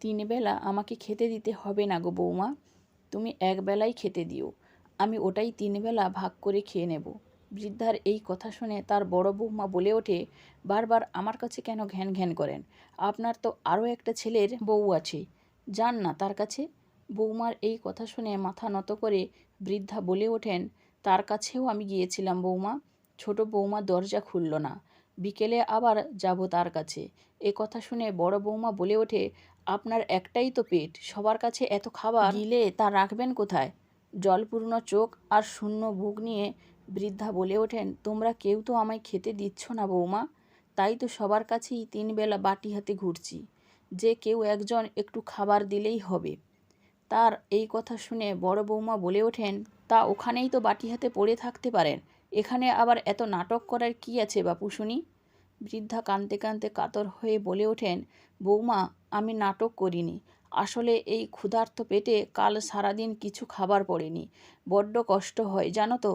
তিন বেলা আমাকে খেতে দিতে হবে না গো বৌমা। তুমি এক বেলাই খেতে দিও। আমি ওটাই তিন বেলা ভাগ করে খেয়ে নেব। বৃদ্ধার এই কথা শুনে তার বড় বৌমা বলে ওঠে, বারবার আমার কাছে কেন ঘ্যান ঘ্যান করেন? আপনার তো আরও একটা ছেলের বউ আছে। যান না তার কাছে। বৌমার এই কথা শুনে মাথা নত করে বৃদ্ধা বলে ওঠেন, তার কাছেও আমি গিয়েছিলাম বৌমা। ছোট বৌমা দরজা খুলল না। বিকেলে আবার যাব তার কাছে। এ কথা শুনে বড় বৌমা বলে ওঠে আপনার একটাই তো পেট সবার কাছে এত খাবার গিলে তা রাখবেন কোথায়? জলপূর্ণ চোখ আর শূন্য বুক নিয়ে বৃদ্ধা বলে ওঠেন তোমরা কেউ তো আমায় খেতে দিচ্ছ না বৌমা তাই তো সবার কাছেই তিন বেলা বাটি হাতে ঘুরছি। যে কেউ একজন একটু খাবার দিলেই হবে। তার এই কথা শুনে বড় বৌমা বলে ওঠেন তা ওখানেই তো বাটি হাতে পড়ে থাকতে পারেন এখানে আবার এত নাটক করার কি আছে বাপু শুনি? বৃদ্ধা কাঁদতে কাঁদতে কাতর হয়ে বলে ওঠেন, বৌমা, আমি নাটক করিনি। আসলে এই ক্ষুধার্ত পেটে কাল সারাদিন কিছু খাবার পড়েনি। বড্ড কষ্ট হয়, জানো তো?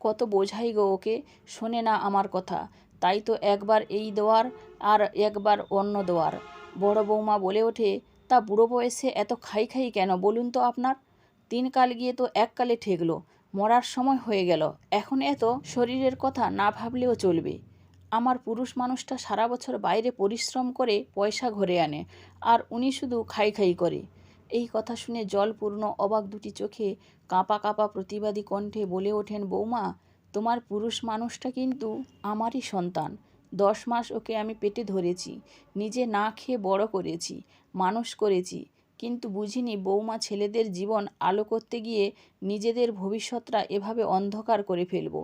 কত বোঝাই গো ওকে, শোনে না আমার কথা। তাই তো একবার এই দেওয়ার আর একবার অন্য দেওয়ার বড় বৌমা বলে ওঠে, তা বুড়ো বয়সে এত খাই খাই কেন বলুন তো আপনার? তিন কাল গিয়ে তো এককালে ঠেকলো। মরার সময় হয়ে গেল। এখন এত শরীরের কথা না ভাবলেও চলবে। আমার পুরুষ মানুষটা সারা বছর বাইরে পরিশ্রম করে পয়সা ঘরে আনে, আর উনি শুধু খাই খাই করে। এই কথা শুনে জলপূর্ণ অবাক দুটি চোখে কাঁপা কাঁপা প্রতিবাদী কণ্ঠে বলে ওঠেন, বৌমা, তোমার পুরুষ মানুষটা কিন্তু আমারই সন্তান। দশ মাস ওকে আমি পেটে ধরেছি, নিজে না খেয়ে বড় করেছি, মানুষ করেছি কিন্তু বুঝিনি বৌমা ছেলেদের জীবন আলো করতে গিয়ে নিজেদের ভবিষ্যৎটা এভাবে অন্ধকার করে ফেলব।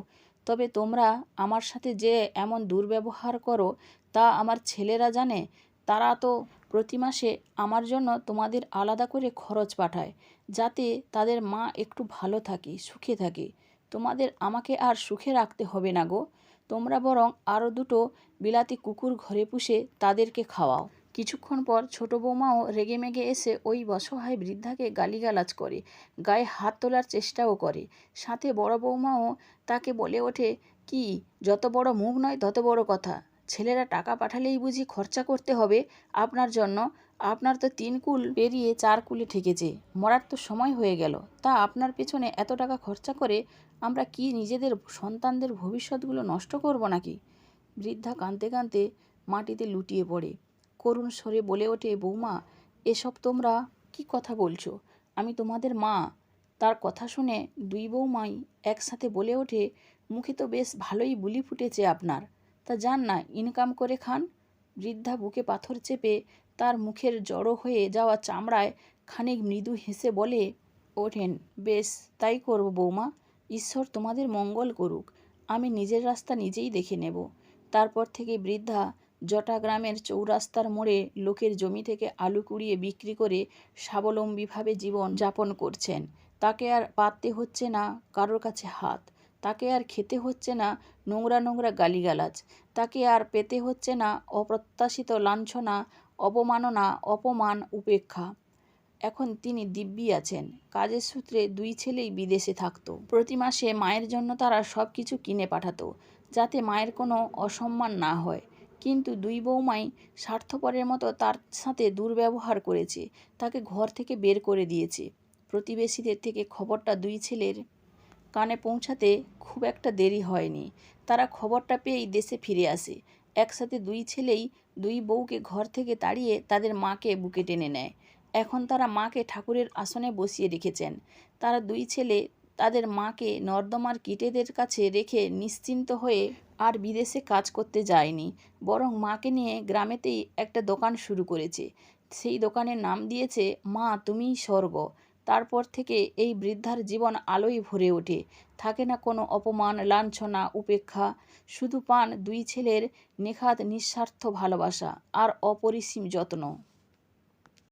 তবে তোমরা আমার সাথে যে এমন দুর্ব্যবহার করো, তা আমার ছেলেরা জানে, তারা তো প্রতি মাসে আমার জন্য তোমাদের আলাদা করে খরচ পাঠায়, যাতে তাদের মা একটু ভালো থাকে, সুখে থাকে। তোমাদের আমাকে আর সুখে রাখতে হবে না গো। তোমরা বরং আরও দুটো বিলাতি কুকুর ঘরে পুষে তাদেরকে খাওয়াও। কিছুক্ষণ পর ছোট বৌমাও রেগে মেগে এসে ওই বসহায় বৃদ্ধাকে গালিগালাজ করে, গায়ে হাত তোলার চেষ্টাও করে। সাথে বড় বৌমাও তাকে বলে ওঠে, কি, যত বড় মুখ নয় তত বড় কথা। ছেলেরা টাকা পাঠালেই বুঝি খরচা করতে হবে আপনার জন্য। আপনার তো তিন কুল পেরিয়ে চার কুলে ঠেকেছে। মরার তো সময় হয়ে গেল। তা আপনার পেছনে এত টাকা খরচা করে আমরা কি নিজেদের সন্তানদের ভবিষ্যৎগুলো নষ্ট করব নাকি? বৃদ্ধা কাঁদতে কাঁদতে মাটিতে লুটিয়ে পড়ে। করুণ স্বরে বলে ওঠে, বৌমা, এসব তোমরা কি কথা বলছো? আমি তোমাদের মা। তার কথা শুনে দুই বৌমাই একসাথে বলে ওঠে, মুখে তো বেশ ভালোই বুলি ফুটেছে আপনার। তা যান না, ইনকাম করে খান। বৃদ্ধা বুকে পাথর চেপে তার মুখের জড়ো হয়ে যাওয়া চামড়ায় খানিক মৃদু হেসে বলে, ওঠেন, বেশ, তাই করব বৌমা। ঈশ্বর তোমাদের মঙ্গল করুক। আমি নিজের রাস্তা নিজেই দেখে নেব। তারপর থেকে বৃদ্ধা জটা গ্রামের চৌরাস্তার মোড়ে লোকের জমি থেকে আলু কুড়িয়ে বিক্রি করে স্বাবলম্বীভাবে জীবন যাপন করছেন। তাকে আর পাততে হচ্ছে না কারোর কাছে হাত। তাকে আর খেতে হচ্ছে না নোংরা নোংরা গালিগালাজ। তাকে আর পেতে হচ্ছে না অপ্রত্যাশিত লাঞ্ছনা অবমাননা অপমান উপেক্ষা। এখন তিনি দিব্যি আছেন। কাজের সূত্রে দুই ছেলেই বিদেশে থাকতো। প্রতি মাসে মায়ের জন্য তারা সব কিছু কিনে পাঠাতো, যাতে মায়ের কোনো অসম্মান না হয়। কিন্তু দুই বৌমাই স্বার্থপরের মতো তার সাথে দুর্ব্যবহার করেছে, তাকে ঘর থেকে বের করে দিয়েছে। প্রতিবেশীদের থেকে খবরটা দুই ছেলের কানে পৌঁছাতে খুব একটা দেরি হয়নি। তারা খবরটা পেয়েই দেশে ফিরে আসে। একসাথে দুই ছেলেই দুই বউকে ঘর থেকে তাড়িয়ে তাদের মাকে বুকে টেনে নেয়। এখন তারা মাকে ঠাকুরের আসনে বসিয়ে রেখেছেন। তারা দুই ছেলে তাদের মাকে নর্দমার কীটেদের কাছে রেখে নিশ্চিন্ত হয়ে আর বিদেশে কাজ করতে যায়নি, বরং মাকে নিয়ে গ্রামেতেই একটা দোকান শুরু করেছে। সেই দোকানের নাম দিয়েছে, মা, তুমিই স্বর্গ। তারপর থেকে এই বৃদ্ধার জীবন আলোয় ভরে ওঠে। থাকে না কোনো অপমান, লাঞ্ছনা, উপেক্ষা, শুধু পান দুই ছেলের নেখাত নিঃস্বার্থ ভালোবাসা আর অপরিসীম যত্ন।